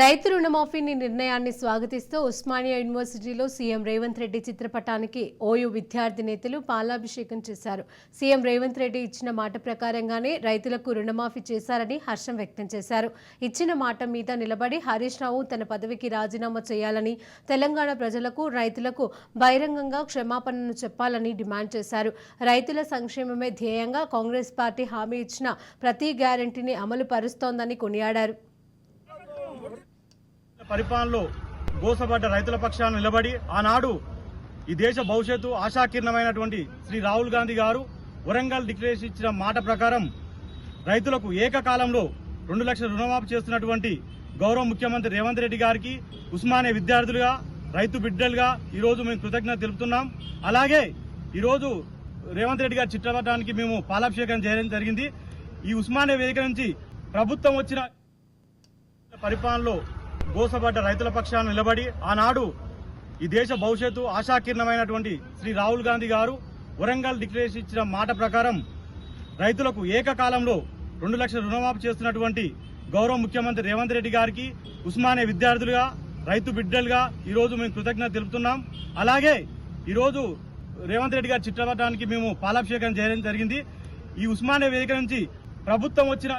రైతు రుణమాఫీని నిర్ణయాన్ని స్వాగతిస్తూ ఉస్మానియా యూనివర్సిటీలో సీఎం రేవంత్ రెడ్డి చిత్రపటానికి ఓయూ విద్యార్థి నేతలు పాలాభిషేకం చేశారు. సీఎం రేవంత్ రెడ్డి ఇచ్చిన మాట ప్రకారంగానే రైతులకు రుణమాఫీ చేశారని హర్షం వ్యక్తం చేశారు. ఇచ్చిన మాట మీద నిలబడి హరీష్ రావు తన పదవికి రాజీనామా చేయాలని తెలంగాణ ప్రజలకు రైతులకు బహిరంగంగా క్షమాపణను చెప్పాలని డిమాండ్ చేశారు. రైతుల సంక్షేమమే ధ్యేయంగా కాంగ్రెస్ పార్టీ హామీ ఇచ్చిన ప్రతి గ్యారంటీని అమలు పరుస్తోందని కొనియాడారు. పరిపాలనలో గోసపడ్డ రైతుల పక్షాన నిలబడి ఆనాడు ఈ దేశ భవిష్యత్తు ఆశాకీర్ణమైనటువంటి శ్రీ రాహుల్ గాంధీ గారు వరంగల్ డిక్లరేషన్ ఇచ్చిన మాట ప్రకారం రైతులకు ఏకకాలంలో రెండు లక్షల రుణమాఫీ చేస్తున్నటువంటి గౌరవ ముఖ్యమంత్రి రేవంత్ రెడ్డి గారికి ఉస్మానియా విద్యార్థులుగా రైతు బిడ్డలుగా ఈరోజు మేము కృతజ్ఞత తెలుపుతున్నాం. అలాగే ఈరోజు రేవంత్ రెడ్డి గారి చిత్రపటానికి మేము పాలాభిషేకం చేయడం జరిగింది. ఈ ఉస్మానియా వేదిక నుంచి ప్రభుత్వం వచ్చిన పరిపాలనలో బోసపడ్డ రైతుల పక్షాన నిలబడి ఆనాడు ఈ దేశ భవిష్యత్తు ఆశాకిరణమైనటువంటి శ్రీ రాహుల్ గాంధీ గారు వరంగల్ డిక్లరేషన్ ఇచ్చిన మాట ప్రకారం రైతులకు ఏకకాలంలో రెండు లక్షల రుణమాఫీ చేస్తున్నటువంటి గౌరవ ముఖ్యమంత్రి రేవంత్ రెడ్డి గారికి ఉస్మానియా విద్యార్థులుగా రైతు బిడ్డలుగా ఈరోజు మేము కృతజ్ఞత తెలుపుతున్నాం. అలాగే ఈరోజు రేవంత్ రెడ్డి గారి చిత్రపటానికి మేము పాలాభిషేకం చేయడం జరిగింది. ఈ ఉస్మానియా వేదిక నుంచి ప్రభుత్వం వచ్చిన